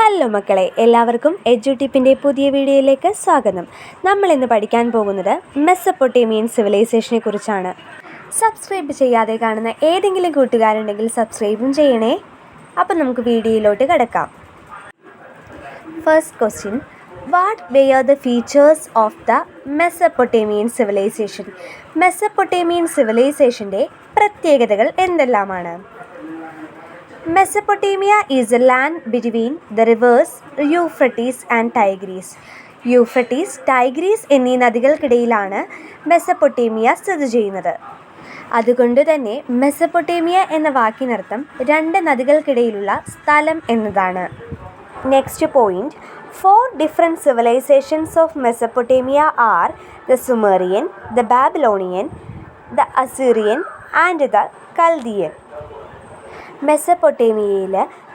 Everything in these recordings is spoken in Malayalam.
ഹലോ മക്കളെ എല്ലാവർക്കും എജു ടിപ്പിന്റെ പുതിയ വീഡിയോയിലേക്ക് സ്വാഗതം. നമ്മൾ ഇന്ന് പഠിക്കാൻ പോകുന്നത് മെസ്സപ്പൊട്ടേമിയൻ സിവിലൈസേഷനെ കുറിച്ചാണ്. സബ്സ്ക്രൈബ് ചെയ്യാതെ കാണുന്ന ഏതെങ്കിലും കൂട്ടുകാരുണ്ടെങ്കിൽ സബ്സ്ക്രൈബും ചെയ്യണേ. അപ്പം നമുക്ക് വീഡിയോയിലോട്ട് കിടക്കാം. First question what were the features of the Mesopotamian civilization Mesopotamian സിവിലൈസേഷന്റെ പ്രത്യേകതകൾ എന്തെല്ലാമാണ്? Mesopotamia is a land between the rivers Euphrates and Tigris. Euphrates Tigris എന്നീ നദികൾക്കിടയിലാണ് മെസ്സപ്പൊട്ടേമിയ സ്ഥിതി ചെയ്യുന്നത്. അതുകൊണ്ട് തന്നെ മെസ്സപ്പൊട്ടേമിയ എന്ന വാക്കിനർത്ഥം രണ്ട് നദികൾക്കിടയിലുള്ള സ്ഥലം എന്നതാണ്. Next point four different civilizations of Mesopotamia are the Sumerian the Babylonian the Assyrian and the Chaldean മെസ്സപ്പൊട്ടേമിയയിൽ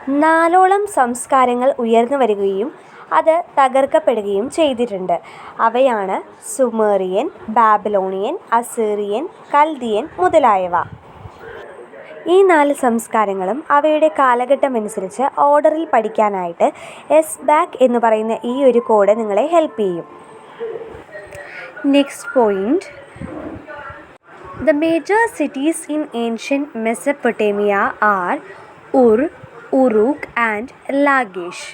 നാലോളം സംസ്കാരങ്ങൾ ഉയർന്നു വരികയും അത് തകർക്കപ്പെടുകയും ചെയ്തിട്ടുണ്ട്. അവയാണ് സുമേറിയൻ ബാബിലോണിയൻ അസീറിയൻ കൽദിയൻ മുതലായവ. ഈ നാല് സംസ്കാരങ്ങളും അവയുടെ കാലഘട്ടമനുസരിച്ച് ഓർഡറിൽ പഠിക്കാനായിട്ട് എസ് ബാക്ക് എന്ന് പറയുന്ന ഈ ഒരു കോഡ് നിങ്ങളെ ഹെൽപ്പ് ചെയ്യും. Next point. The major cities in ancient Mesopotamia are Ur, Uruk and Lagash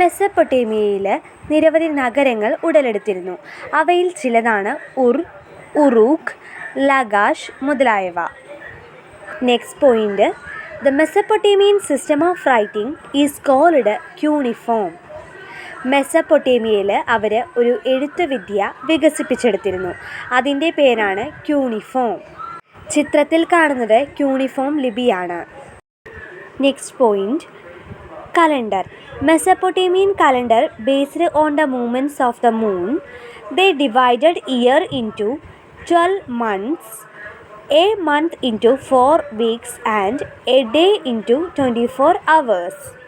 മെസ്സപ്പൊട്ടേമിയയിൽ നിരവധി നഗരങ്ങൾ ഉടലെടുത്തിരുന്നു. അവയിൽ ചിലതാണ് ഉർ ഉറൂഖ് ലഗാഷ് മുതലായവ. Next point the Mesopotamian system of writing is called cuneiform മെസ്സപ്പൊട്ടേമിയയിൽ അവർ ഒരു എഴുത്തുവിദ്യ വികസിപ്പിച്ചെടുത്തിരുന്നു. അതിന്റെ പേരാണ് ക്യൂണിഫോം. ചിത്രത്തിൽ കാണുന്നത് cuneiform ലിപിയാണ്. Next point. Calendar. Mesopotamian calendar based on the moments of the moon. They divided year into twelve months. A month into four weeks and a day into twenty four hours.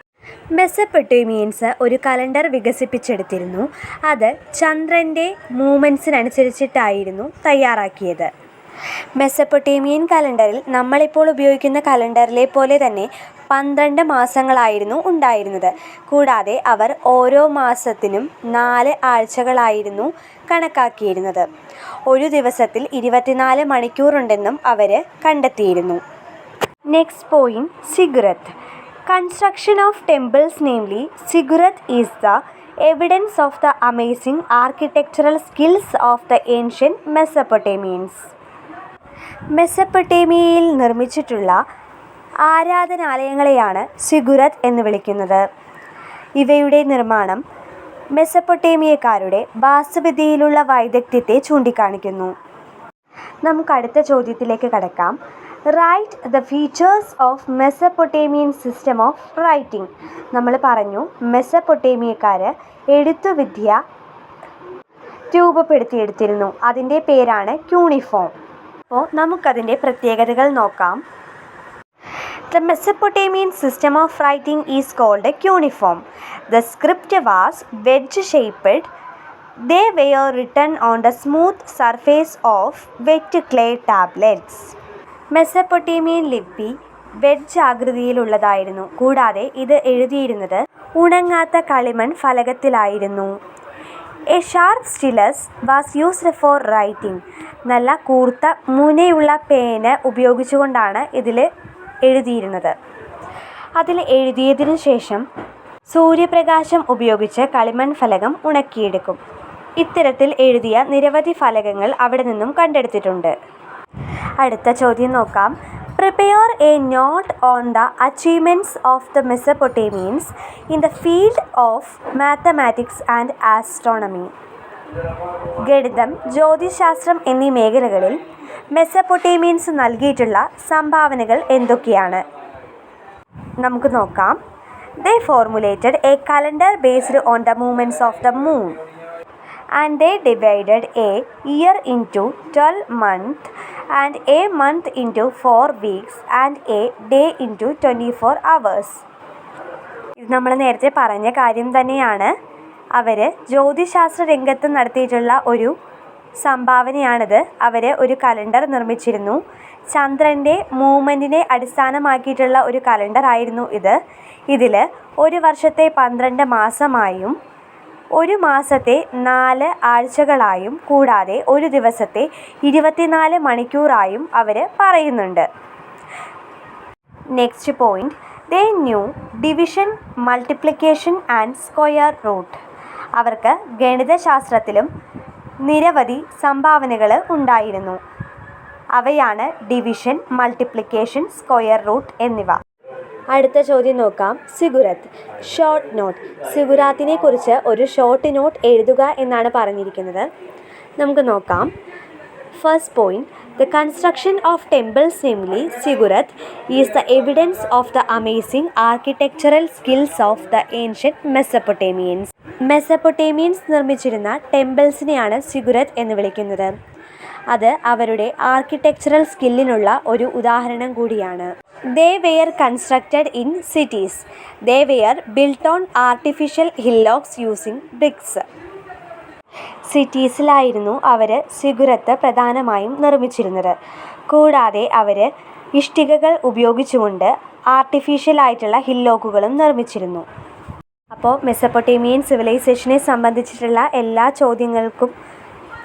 Mesopotamians ഒരു കലണ്ടർ വികസിപ്പിച്ചെടുത്തിരുന്നു. അത് ചന്ദ്രന്റെ മൂമെൻസിനനുസരിച്ചിട്ടായിരുന്നു തയ്യാറാക്കിയത്. മെസ്സപ്പൊട്ടേമിയൻ കലണ്ടറിൽ നമ്മളിപ്പോൾ ഉപയോഗിക്കുന്ന കലണ്ടറിലെ പോലെ തന്നെ പന്ത്രണ്ട് മാസങ്ങളായിരുന്നു ഉണ്ടായിരുന്നത്. കൂടാതെ അവർ ഓരോ മാസത്തിനും നാല് ആഴ്ചകളായിരുന്നു കണക്കാക്കിയിരുന്നത്. ഒരു ദിവസത്തിൽ ഇരുപത്തിനാല് മണിക്കൂറുണ്ടെന്നും അവർ കണ്ടെത്തിയിരുന്നു. Next point ziggurat Construction of temples, namely Ziggurat, is the evidence of the amazing architectural skills of the ancient Mesopotamians. മെസ്സപ്പൊട്ടേമിയയിൽ നിർമ്മിച്ചിട്ടുള്ള ആരാധനാലയങ്ങളെയാണ് സിഗുരത്ത് എന്ന് വിളിക്കുന്നത്. ഇവയുടെ നിർമ്മാണം മെസ്സപ്പൊട്ടേമിയക്കാരുടെ വാസ്തുവിദ്യയിലുള്ള വൈദഗ്ധ്യത്തെ ചൂണ്ടിക്കാണിക്കുന്നു. നമുക്ക് അടുത്ത ചോദ്യത്തിലേക്ക് കടക്കാം. Write the features of Mesopotamian system of writing നമ്മൾ പറഞ്ഞു മെസ്സപ്പൊട്ടേമിയക്കാർ എഴുത്തുവിദ്യ രൂപപ്പെടുത്തിയെടുത്തിരുന്നു. അതിന്റെ പേരാണ് ക്യൂണിഫോം. അപ്പോൾ നമുക്കതിന്റെ പ്രത്യേകതകൾ നോക്കാം. The Mesopotamian system of writing is called cuneiform the script was wedge shaped. They were written on the smooth surface of wet clay tablets Mesopotamian ലിപി വെഡ്ജ് ആകൃതിയിലുള്ളതായിരുന്നു. കൂടാതെ ഇത് എഴുതിയിരുന്നത് ഉണങ്ങാത്ത കളിമൺ ഫലകത്തിലായിരുന്നു. A sharp stylus was used for writing നല്ല കൂർത്ത മുനയുള്ള പേന ഉപയോഗിച്ചുകൊണ്ടാണ് ഇതിൽ എഴുതിയിരുന്നത്. അതിൽ എഴുതിയതിനു ശേഷം സൂര്യപ്രകാശം ഉപയോഗിച്ച് കളിമൺ ഫലകം ഉണക്കിയെടുക്കും. ഇത്തരത്തിൽ എഴുതിയ നിരവധി ഫലകങ്ങൾ അവിടെ നിന്നും കണ്ടെടുത്തിട്ടുണ്ട്. അടുത്ത ചോദ്യം നോക്കാം. Prepare a note on the achievements of the Mesopotamians in the field of mathematics and astronomy ഗണിതം ജ്യോതിശാസ്ത്രം എന്നീ മേഖലകളിൽ മെസ്സപ്പൊട്ടേമിയൻസ് നൽകിയിട്ടുള്ള സംഭാവനകൾ എന്തൊക്കെയാണ്? നമുക്ക് നോക്കാം. They formulated a calendar based on the movements of the moon and they divided a year into 12 month and a month into 4 weeks and a day into 24 hours. ഇത് നമ്മൾ നേരത്തെ പറഞ്ഞ കാര്യം തന്നെയാണ്. അവർ ജ്യോതിശാസ്ത്ര രംഗത്ത് നടത്തിയിട്ടുള്ള ഒരു സംഭാവനയാണിത്. അവർ ഒരു കലണ്ടർ നിർമ്മിച്ചിരുന്നു. ചന്ദ്രന്റെ മൂവ്മെന്റിനെ അടിസ്ഥാനമാക്കിയിട്ടുള്ള ഒരു കലണ്ടർ ആയിരുന്നു ഇത്. ഇതിൽ ഒരു വർഷത്തെ പന്ത്രണ്ട് മാസമായും ഒരു മാസത്തെ നാല് ആഴ്ചകളായും കൂടാതെ ഒരു ദിവസത്തെ ഇരുപത്തിനാല് മണിക്കൂറായും അവർ പറയുന്നുണ്ട്. Next point they knew division multiplication and square root അവർക്ക് ഗണിതശാസ്ത്രത്തിലും നിരവധി സംഭാവനകൾ ഉണ്ടായിരുന്നു. അവയാണ് ഡിവിഷൻ മൾട്ടിപ്ലിക്കേഷൻ സ്ക്വയർ റൂട്ട് എന്നിവ. അടുത്ത ചോദ്യം നോക്കാം. സിഗുരത്ത്. Short note. സിഗുരാത്തിനെ കുറിച്ച് ഒരു ഷോർട്ട് നോട്ട് എഴുതുക എന്നാണ് പറഞ്ഞിരിക്കുന്നത്. നമുക്ക് നോക്കാം. First point. The construction of temples simply ziggurat is the evidence of the amazing architectural skills of the ancient Mesopotamians Mesopotamians നിർമ്മിച്ചിരുന്ന ടെമ്പിൾസിനെയാണ് സിഗുരത്ത് എന്ന് വിളിക്കുന്നത്. അത് അവരുടെ ആർക്കിടെക്ചറൽ സ്കില്ലിനുള്ള ഒരു ഉദാഹരണം കൂടിയാണ്. They were constructed in cities they were built on artificial hillocks using bricks സിറ്റീസിലായിരുന്നു അവർ സിഗുരത്ത് പ്രധാനമായും നിർമ്മിച്ചിരുന്നത്. കൂടാതെ അവർ ഇഷ്ടികകൾ ഉപയോഗിച്ചുകൊണ്ട് ആർട്ടിഫിഷ്യൽ ആയിട്ടുള്ള ഹില്ലോക്കുകളും നിർമ്മിച്ചിരുന്നു. അപ്പോൾ മെസ്സപ്പൊട്ടേമിയൻ സിവിലൈസേഷനെ സംബന്ധിച്ചിട്ടുള്ള എല്ലാ ചോദ്യങ്ങൾക്കും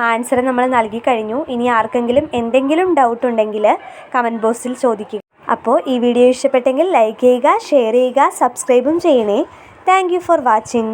ആൻസർ നമ്മൾ നൽകി കഴിഞ്ഞു. ഇനി ആർക്കെങ്കിലും എന്തെങ്കിലും ഡൗട്ട് ഉണ്ടെങ്കിൽ കമന്റ് ബോക്സിൽ ചോദിക്കുക. അപ്പോൾ ഈ വീഡിയോ ഇഷ്ടപ്പെട്ടെങ്കിൽ ലൈക്ക് ചെയ്യുക ഷെയർ ചെയ്യുക സബ്സ്ക്രൈബും ചെയ്യണേ. Thank for watching